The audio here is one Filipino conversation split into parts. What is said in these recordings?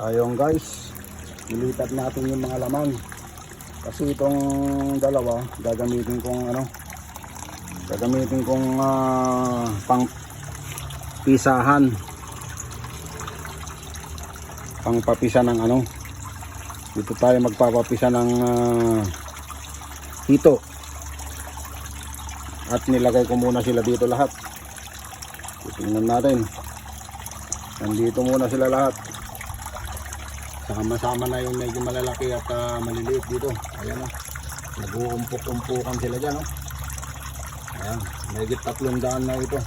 Ayun guys, ilipat natin yung mga laman. Kasi itong dalawa, gagamitin kong ano, gagamitin kong ah, pang pisahan. Pang papisa ng ano. Dito tayo magpapapisa ng ah, hito. At nilagay ko muna sila dito lahat. Tingnan natin. Nandito muna sila lahat. Sama-sama na yung medyo malalaki at ah, maliliit dito. Ayan o. Nag-uumpok-umpukan sila dyan o. Ayan. Medyo tatlong daan na ito.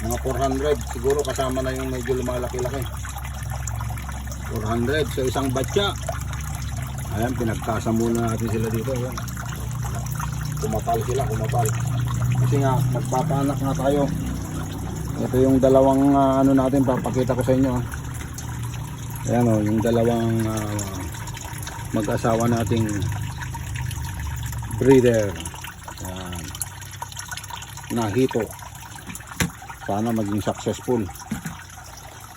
Mga 400. Siguro kasama na yung medyo lumalaki-laki. 400 sa isang batya. Ayan, pinagkasa muna natin sila dito. Ayan. Kumapal sila, kumapal. Kasi nga, magpapanak nga tayo. Ito yung dalawang ah, ano natin, papakita ko sa inyo. ah. Ayan o, yung dalawang ah, mag-asawa nating breeder. Ayan. Nahito. Sana maging successful.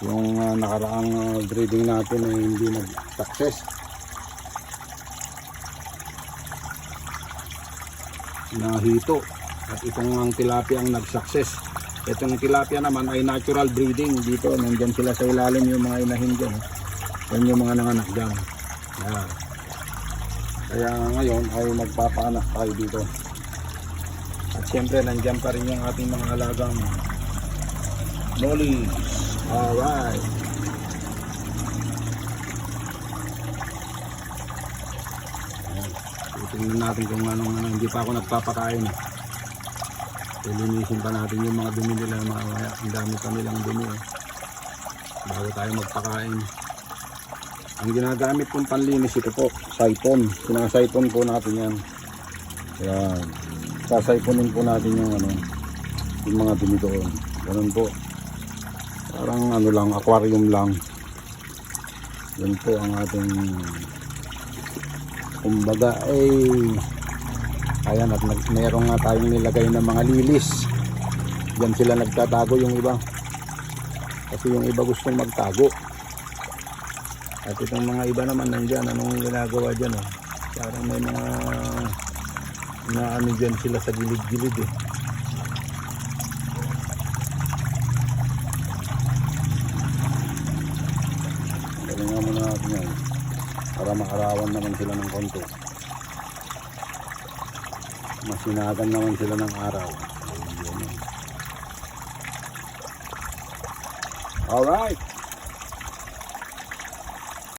Yung ah, nakaraang ah, breeding natin ay hindi nag-success. Nahito. At itong ang tilapia ang nag-success. Itong tilapia naman ay natural breeding dito. Nandyan sila sa ilalim yung mga inahin dyan. Yan yung mga nanganak dyan. Yan. Kaya ngayon ay magpapaanak tayo dito. At siyempre nandyan pa rin yung ating mga alagang Molly. Alright. Ayan. Titingnan natin kung anong ano. Hindi pa ako nagpapakain. Lilinisin pa natin yung mga dumi nila mamaya. Ang dami pa nilang dumi. Eh. Bago tayo magpakain. Ang ginagamit kong panlinis ito po, siphon. Sinasiphon po natin yan. Ayan. Sasayponin po natin yung ano, yung mga dumi doon. Ganun po. Parang ano lang, aquarium lang. Yan po ang ating kumbaga ay ayan at nag, meron nga tayong nilagay na mga lilis. Diyan sila nagtatago yung iba. Kasi yung iba gustong magtago. At itong mga iba naman nandyan, anong ginagawa dyan oh. Parang may mga na ano dyan sila sa gilid-gilid eh. Galingan muna natin yan. Para makarawan naman sila ng konti. Masinagan naman sila ng araw. Ayun yun. Alright.